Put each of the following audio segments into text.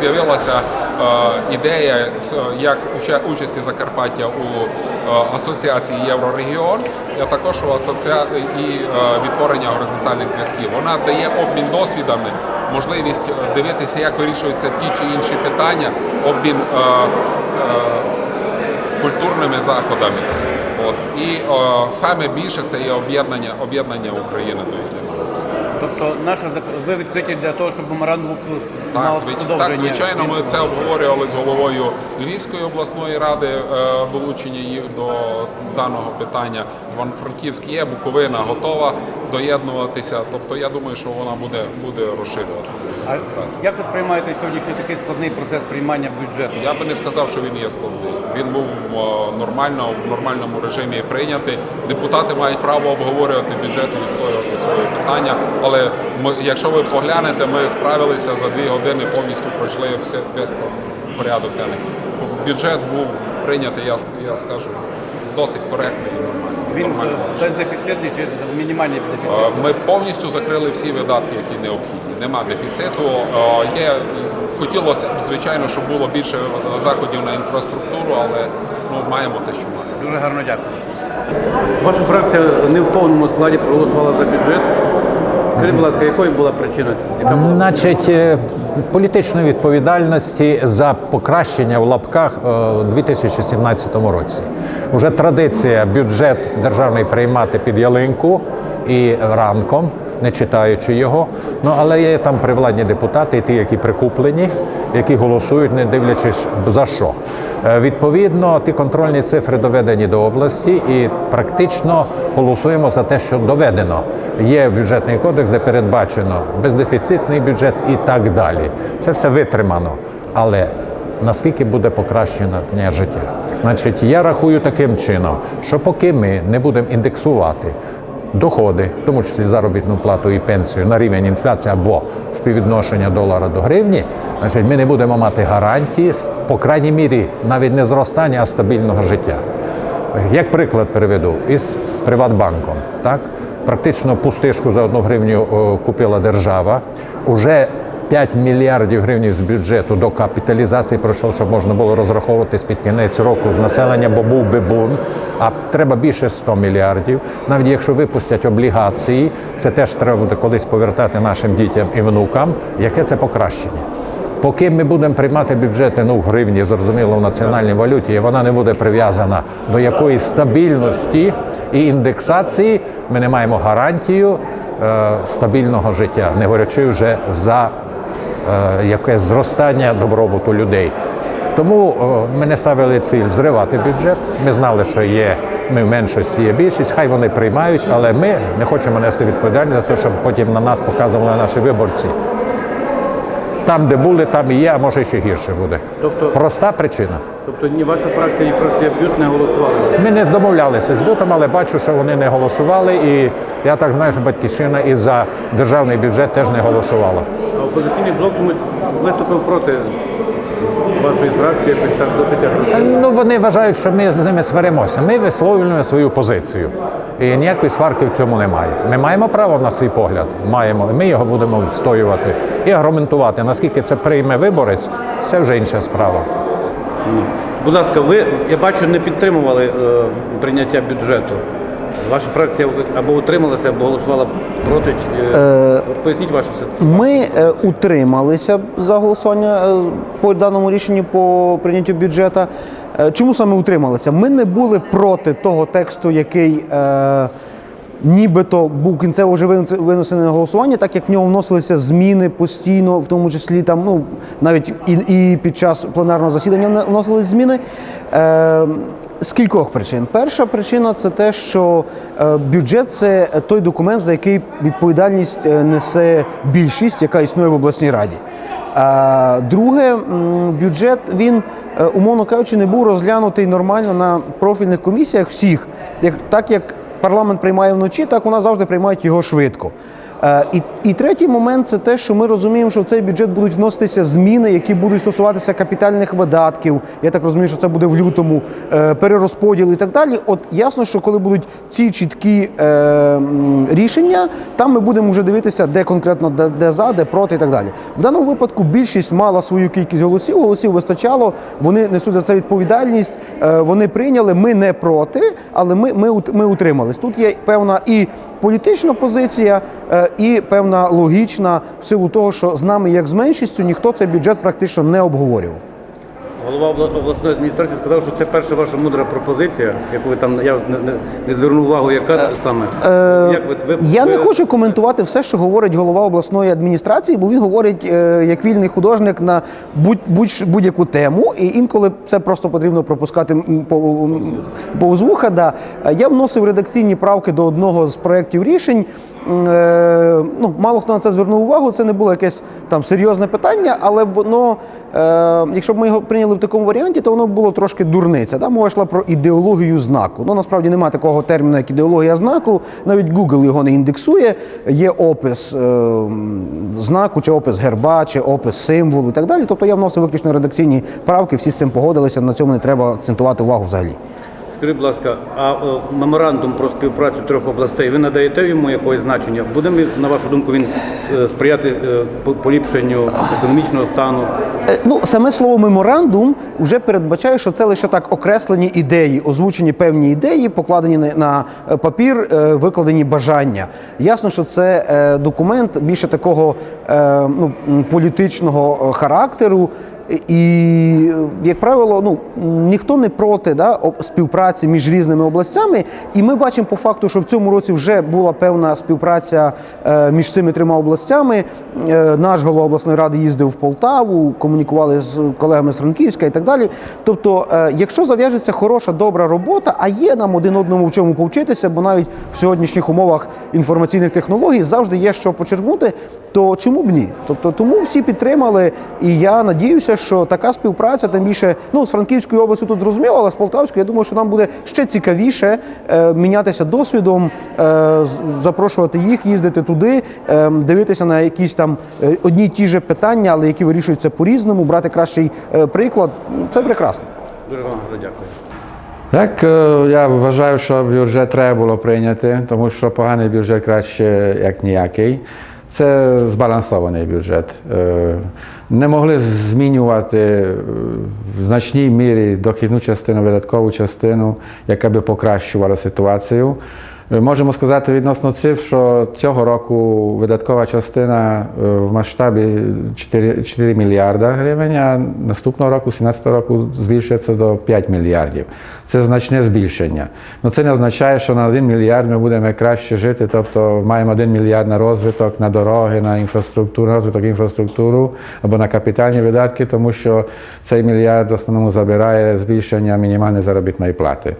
з'явилася е, ідея як участі Закарпаття у е, асоціації Єврорегіон, а також у асоціа... і е, відтворення горизонтальних зв'язків. Вона дає обмін досвідами, можливість дивитися, як вирішуються ті чи інші питання, обмін культурними заходами. От. І о, саме більше це є об'єднання, об'єднання України до єдиного. Тобто наша ви відкриті для того, щоб меморандум був Так, звич... так, звичайно, ми це обговорювали з головою Львівської обласної ради, е, долучення їх до даного питання. Івано-Франківськ є, Буковина готова доєднуватися. Тобто я думаю, що вона буде, буде розширюватися. Ця А співпраця. як ви сприймаєте сьогоднішній такий складний процес приймання бюджету? Я би не сказав, що він є складний. Він був о, нормально в нормальному режимі прийнятий. Депутати мають право обговорювати бюджет і відстоювати свої питання. Але ми, якщо ви поглянете, ми справилися за дві години, повністю пройшли все весь порядок денний. Бюджет був прийнятий, я, я скажу, досить коректний і нормальний. Він е, бездефіцитний чи мінімальний дефіцит? Е, Ми повністю закрили всі видатки, які необхідні. Нема дефіциту. Е, Є хотілося б, звичайно, щоб було більше заходів на інфраструктуру, але ну маємо те, що маємо. Дуже гарно дякую. Ваша фракція не в повному складі проголосувала за бюджет. Скажіть, будь ласка, якою була причина? Яка була? Значить, е, політичної відповідальності за покращення в лапках е, у 2017 році. Уже традиція бюджет державний приймати під ялинку і ранком, не читаючи його. Ну але є там привладні депутати, і ті, які прикуплені, які голосують, не дивлячись за що. Е, Відповідно, ті контрольні цифри доведені до області і практично голосуємо за те, що доведено. Є бюджетний кодекс, де передбачено бездефіцитний бюджет і так далі. Це все витримано. Але наскільки буде покращено життя? Значить, я рахую таким чином, що поки ми не будемо індексувати доходи, в тому числі заробітну плату і пенсію на рівень інфляції або співвідношення долара до гривні, значить ми не будемо мати гарантії, по крайній мірі, навіть не зростання, а стабільного життя. Як приклад приведу із Приватбанком, так практично пустишку за одну гривню о, купила держава. Уже 5 мільярдів гривень з бюджету до капіталізації пройшов, щоб можна було розраховуватись під кінець року з населення, бо був би бун. А треба більше 100 мільярдів. Навіть якщо випустять облігації, це теж треба буде колись повертати нашим дітям і внукам. Яке це покращення? Поки ми будемо приймати бюджети ну, в гривні, зрозуміло, в національній валюті, і вона не буде прив'язана до якоїсь стабільності і індексації, ми не маємо гарантію е, стабільного життя, не говорячи вже за е, якесь зростання добробуту людей. Тому е, ми не ставили ціль зривати бюджет. Ми знали, що є ми в меншості, є більшість. Хай вони приймають, але ми не хочемо нести відповідальність за те, щоб потім на нас показували наші виборці. Там, де були, там і є, а може ще гірше буде. Тобто- Проста причина. Тобто ні ваша фракція, ні фракція бют не голосували. Ми не домовлялися з бутом, але бачу, що вони не голосували. І я так знаю, що батьківщина і за державний бюджет теж не голосувала. Опозиційний блок чомусь виступив проти вашої фракції, якось так досить агресивно. Ну вони вважають, що ми з ними сваримося. Ми висловлюємо свою позицію. І ніякої сварки в цьому немає. Ми маємо право на свій погляд. Маємо. І ми його будемо відстоювати і аргументувати. Наскільки це прийме виборець, це вже інша справа. Будь ласка, ви, я бачу, не підтримували е, прийняття бюджету. Ваша фракція або утрималася, або голосувала проти. е, Поясніть вашу ситуацію. Ми е, утрималися за голосування е, по даному рішенню по прийняттю бюджету. Е, Чому саме утрималися? Ми не були проти того тексту, який е, нібито був кінцево вже винес- винесений на голосування, так як в нього вносилися зміни постійно, в тому числі там, ну навіть і, і під час пленарного засідання вносились зміни. Е, з кількох причин. Перша причина це те, що е, бюджет це той документ, за який відповідальність е, несе більшість, яка існує в обласній раді. Друге, бюджет він, е, умовно кажучи, не був розглянутий нормально на профільних комісіях всіх, як так як парламент приймає вночі, так нас завжди приймають його швидко. Е, І, і третій момент це те, що ми розуміємо, що в цей бюджет будуть вноситися зміни, які будуть стосуватися капітальних видатків. Я так розумію, що це буде в лютому, е, перерозподіл і так далі. От ясно, що коли будуть ці чіткі е, рішення, там ми будемо вже дивитися, де конкретно де, де за, де проти і так далі. В даному випадку більшість мала свою кількість голосів, голосів вистачало, вони несуть за це відповідальність, е, вони прийняли, ми не проти, але ми, ми, ми утримались. Тут є певна і політична позиція, е, і певна логічна в силу того, що з нами, як з меншістю, ніхто цей бюджет практично не обговорював. Голова обласної адміністрації сказав, що це перша ваша мудра пропозиція, яку ви там я не, не, звернув увагу, яка саме. Як ви, ви, Е, Я ви- не хочу коментувати все, що говорить голова обласної адміністрації, бо він говорить е, як вільний художник на будь, будь, будь-яку тему, і інколи це просто потрібно пропускати по- повз вуха. Да. Е, Я вносив редакційні правки до одного з проєктів рішень. Е, Ну, мало хто на це звернув увагу. Це не було якесь там серйозне питання, але воно, е, якщо б ми його прийняли в такому варіанті, то воно було трошки дурниця. Да? Мова йшла про ідеологію знаку. Ну насправді немає такого терміну, як ідеологія знаку. Навіть Google його не індексує. Є опис е, знаку, чи опис герба, чи опис символу і так далі. Тобто я вносив виключно редакційні правки, всі з цим погодилися. На цьому не треба акцентувати увагу взагалі. Скажіть, будь ласка, а меморандум про співпрацю трьох областей, ви надаєте йому якогось значення? Буде, на вашу думку, він е, сприяти е, по- поліпшенню економічного стану? Е, Ну, саме слово меморандум вже передбачає, що це лише так окреслені ідеї, озвучені певні ідеї, покладені на- папір, викладені бажання. Ясно, що це документ більше такого ну, політичного характеру. І, як правило, ну ніхто не проти да, співпраці між різними областями. І ми бачимо по факту, що в цьому році вже була певна співпраця е, між цими трьома областями. Е, наш голова обласної ради їздив в Полтаву, комунікували з колегами з Франківська і так далі. Тобто, е, якщо зав'яжеться хороша, добра робота, а є нам один одному в чому повчитися, бо навіть в сьогоднішніх умовах інформаційних технологій завжди є що почерпнути, то чому б ні? Тобто, тому всі підтримали, і я надіюся, що така співпраця, тим більше ну з Франківською областю тут зрозуміло, але з Полтавською, я думаю, що нам буде ще цікавіше е, мінятися досвідом, е, запрошувати їх, їздити туди, е, дивитися на якісь там е, одні й ті ж питання, але які вирішуються по-різному, брати кращий е, приклад. Це прекрасно. Дуже вам дякую. Так, е, я вважаю, що бюджет треба було прийняти, тому що поганий бюджет краще як ніякий. Це збалансований бюджет. Е, Не могли змінювати е, в значній мірі дохідну частину, видаткову частину, яка би покращувала ситуацію. Е, Можемо сказати відносно цифр, що цього року видаткова частина в масштабі 4, 4 мільярда гривень, а наступного року, 2017 року, збільшується до 5 мільярдів. Це значне збільшення. Ну це не означає, що на 1 мільярд ми будемо краще жити, тобто маємо 1 мільярд на розвиток, на дороги, на інфраструктуру, розвиток інфраструктуру або на капітальні видатки, тому що цей мільярд в основному забирає збільшення мінімальної заробітної плати.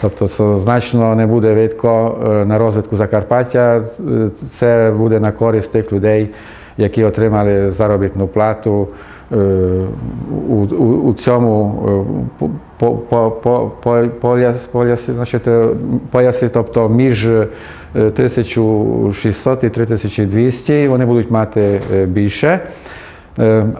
Тобто це значно не буде видко е, на розвитку Закарпаття. Е, Це буде на користь тих людей, які отримали заробітну плату е, у, у, у цьому е, по, по, по, по, пояс, поясі, е, тобто між е, 1600 і 3200, вони будуть мати більше.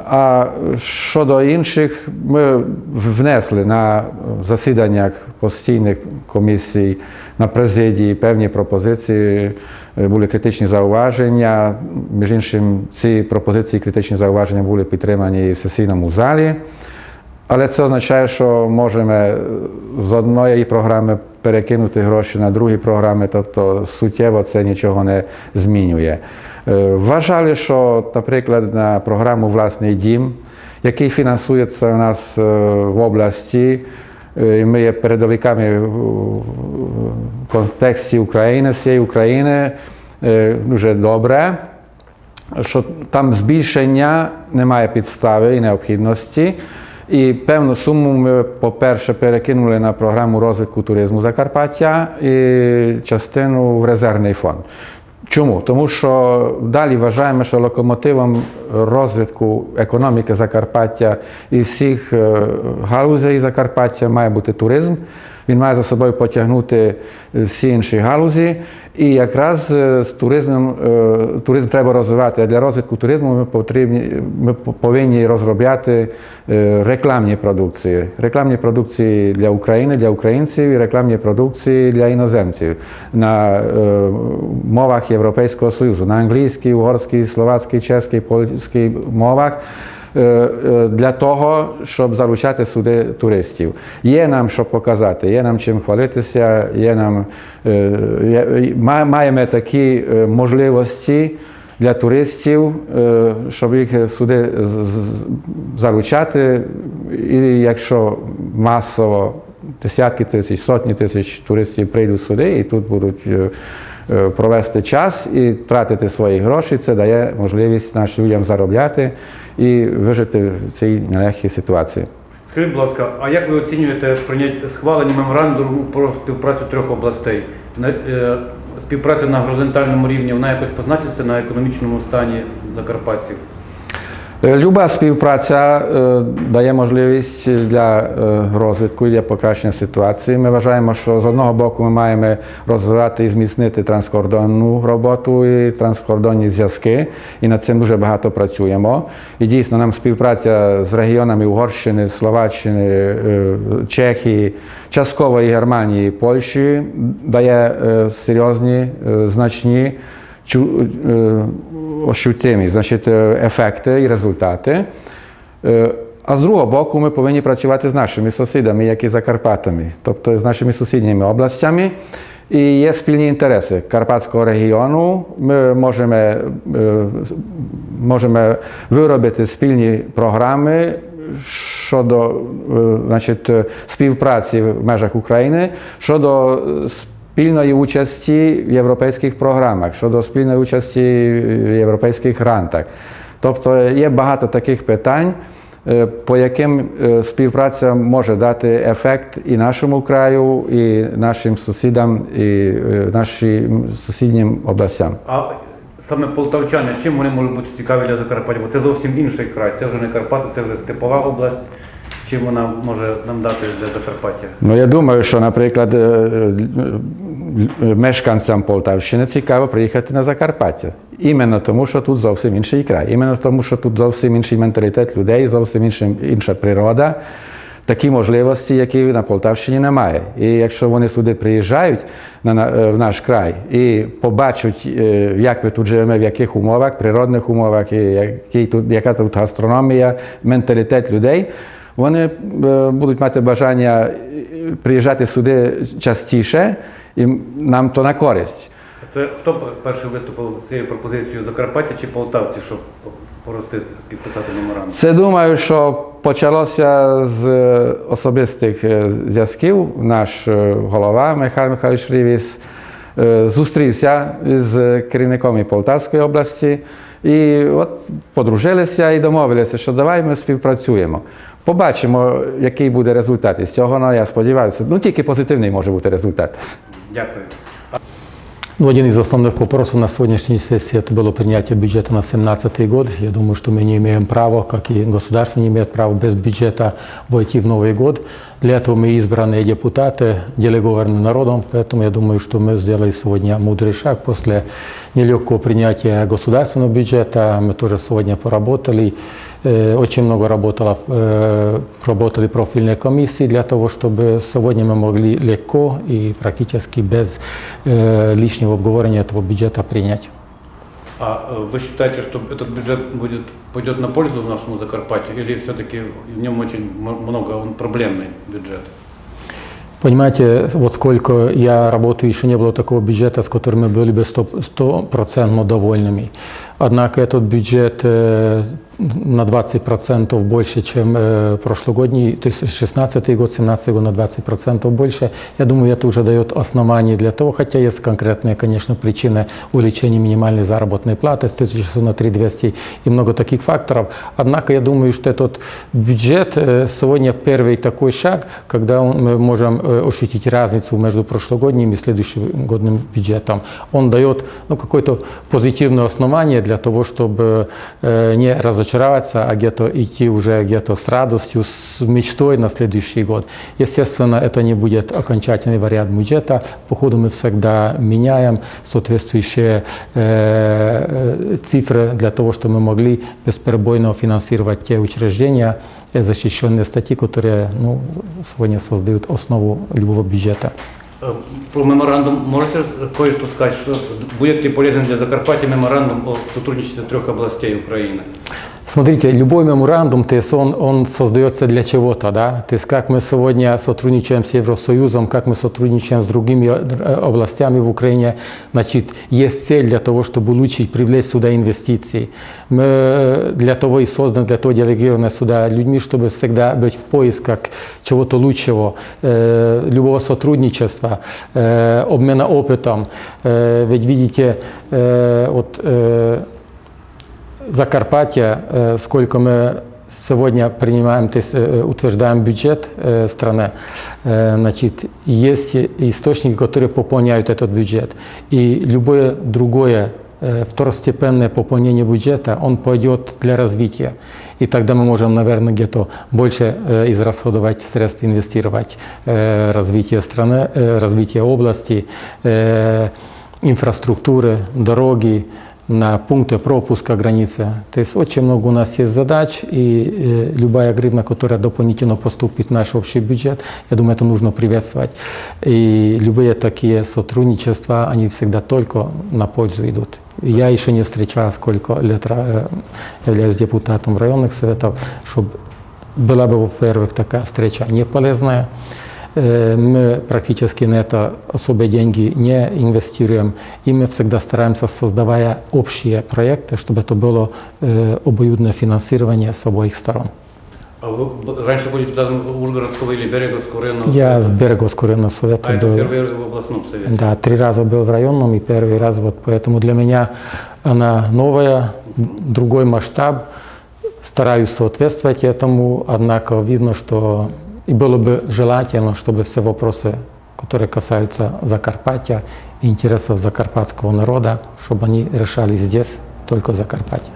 А щодо інших, ми внесли на засіданнях постійних комісій на президії певні пропозиції, були критичні зауваження. Між іншим, ці пропозиції, критичні зауваження були підтримані в сесійному залі. Але це означає, що можемо е, з одної програми перекинути гроші на другі програми, тобто суттєво це нічого не змінює. Е, Вважали, що, наприклад, на програму Власний дім, який фінансується у нас е, в області, е, ми є передовиками в контексті України, всієї України, е, дуже добре що там збільшення немає підстави і необхідності. І певну суму ми, по-перше, перекинули на програму розвитку туризму Закарпаття і частину в резервний фонд. Чому? Тому що далі вважаємо, що локомотивом розвитку економіки Закарпаття і всіх е, галузей Закарпаття має бути туризм. Він має за собою потягнути е, всі інші галузі. І якраз е, з туризмом е, туризм треба розвивати. А для розвитку туризму ми потрібні, ми повинні розробляти рекламні продукції. Рекламні продукції для України, для українців і рекламні продукції для іноземців на мовах Європейського Союзу, на англійській, угорській, словацькій, чеській, польській мовах. Е, е, Для того, щоб залучати сюди туристів. Є нам що показати, є нам чим хвалитися, є нам, е, маємо такі можливості для туристів, щоб їх сюди залучати. І якщо масово десятки тисяч, сотні тисяч туристів прийдуть сюди і тут будуть провести час і тратити свої гроші, це дає можливість нашим людям заробляти і вижити в цій нелегкій ситуації. Скажіть, будь ласка, а як ви оцінюєте прийняття схвалення меморандуму про співпрацю трьох областей? Е, Співпраця на горизонтальному рівні вона якось позначиться на економічному стані закарпатців? Е, Люба співпраця е, дає можливість для е, розвитку і для покращення ситуації. Ми вважаємо, що з одного боку ми маємо розвивати і зміцнити транскордонну роботу і транскордонні зв'язки, і над цим дуже багато працюємо. І дійсно нам співпраця з регіонами Угорщини, Словаччини, Чехії, частково і Германії, і Польщі дає серйозні, значні ощутимі значить, е, ефекти і результати. Е, А з другого боку, ми повинні працювати з нашими сусідами, як і Закарпатами, тобто з нашими сусідніми областями. І є спільні інтереси Карпатського регіону. Ми можемо, е, можемо виробити спільні програми щодо е, значить, е, співпраці в межах України, щодо е, спільної участі в європейських програмах, щодо спільної участі в європейських грантах. Тобто є багато таких питань, е, по яким е, співпраця може дати ефект і нашому краю, і нашим сусідам, і е, нашим сусіднім областям. А саме полтавчани, чим вони можуть бути цікаві для Закарпаття? Бо це зовсім інший край. Це вже не Карпати, це вже степова область. Чим вона може нам дати для Закарпаття? Ну, я думаю, що, наприклад, е, е, мешканцям Полтавщини цікаво приїхати на Закарпаття. Іменно тому, що тут зовсім інший край. Іменно тому, що тут зовсім інший менталітет людей, зовсім інший, інша природа. Такі можливості, які на Полтавщині немає. І якщо вони сюди приїжджають на, на, е, в наш край і побачать, як ми тут живемо, в яких умовах, природних умовах, і який тут, яка тут гастрономія, менталітет людей, вони е, будуть мати бажання е, приїжджати сюди частіше, і нам то на користь. Це хто перший виступив з цією пропозицією Закарпаття чи полтавці, щоб порости підписати меморандум? Це думаю, що почалося з е, особистих зв'язків. Наш голова Михайло Михайлович Рівіс зустрівся з керівником Полтавської області. І от подружилися і домовилися, що давай ми співпрацюємо. Побачимо, який буде результат із цього. Ну, я сподіваюся, ну тільки позитивний може бути результат. Дякую. Ну, один из основных вопросов на сегодняшней сессии это было принятие бюджета на 2017 год. Я думаю, что мы не имеем права, как и государство не имеет права без бюджета войти в Новый год. Для этого мы избранные депутаты, делегованные народом, поэтому я думаю, что мы сделали сегодня мудрый шаг после нелегкого принятия государственного бюджета. Мы тоже сегодня поработали. Э, Очень много работало, э, работали профильные комиссии для того, чтобы сегодня мы могли легко и практически без э, лишнего обговорения этого бюджета принять. А вы считаете, что этот бюджет будет, пойдет на пользу нашему Закарпаттю или все-таки в нем очень много, он проблемный бюджет? Понимаете, вот сколько я работаю, еще не было такого бюджета, с которым мы были бы сто- стопроцентно довольными. Однако этот бюджет на 20% больше, чем э, прошлогодний, то есть 16 год, 17 год на 20% больше. Я думаю, это уже дает основание для того, хотя есть конкретные, конечно, причины увеличения минимальной заработной платы с 1600 на 3200 и много таких факторов. Однако я думаю, что этот бюджет э, сегодня первый такой шаг, когда мы можем э, ощутить разницу между прошлогодним и следующим годным бюджетом. Он дает ну, какое-то позитивное основание для того, чтобы э, не разочароваться разочароваться, а где-то идти уже где-то с радостью, с мечтой на следующий год. Естественно, это не будет окончательный вариант бюджета. По ходу мы всегда меняем соответствующие э, э, цифры для того, чтобы мы могли бесперебойно финансировать те учреждения, э, защищенные статьи, которые ну, сегодня создают основу любого бюджета. Е, Про меморандум можете ж кое-что сказать, что будет ли полезен для Закарпаття меморандум о сотрудничестве трех областей Украины? Смотрите, любой меморандум, то есть он, он создается для чего-то, да? То есть как мы сегодня сотрудничаем с Евросоюзом, как мы сотрудничаем с другими э, областями в Украине, значит, есть цель для того, чтобы улучшить, привлечь сюда инвестиции. Мы э, для того и созданы, для того делегированы сюда людьми, чтобы всегда быть в поисках чего-то лучшего, э, любого сотрудничества, э, обмена опытом. Э, ведь видите, э, вот э, Закарпатье, э, сколько мы сегодня принимаем, то есть э, утверждаем бюджет э, страны, э, значит, есть источники, которые пополняют этот бюджет. И любое другое э, второстепенное пополнение бюджета, он пойдет для развития. И тогда мы можем, наверное, где-то больше э, израсходовать средств, инвестировать э, развитие страны, э, развитие области, э, инфраструктуры, дороги, на пункты пропуска границы. То есть очень много у нас есть задач, и э, любая гривна, которая дополнительно поступит в наш общий бюджет, я думаю, это нужно приветствовать. И любые такие сотрудничества, они всегда только на пользу идут. Я еще не встречал, сколько лет э, являюсь депутатом районных советов, чтобы была бы, во-первых, такая встреча не полезная, Э, Мы практически на это особые деньги не инвестируем, и мы всегда стараемся, создавая общие проекты, чтобы это было э, обоюдное финансирование с обоих сторон. А вы б- раньше были депутатом Ужгородского или Береговского районного Я с совета? Береговского районного совета А это был. впервые в областном совете? Да, три раза был в районном и первый раз вот поэтому для меня она новая, другой масштаб. Стараюсь соответствовать этому, однако видно, что и было бы желательно, чтобы все вопросы, которые касаются Закарпатья, интересов закарпатского народа, чтобы они решались здесь, только в Закарпатье.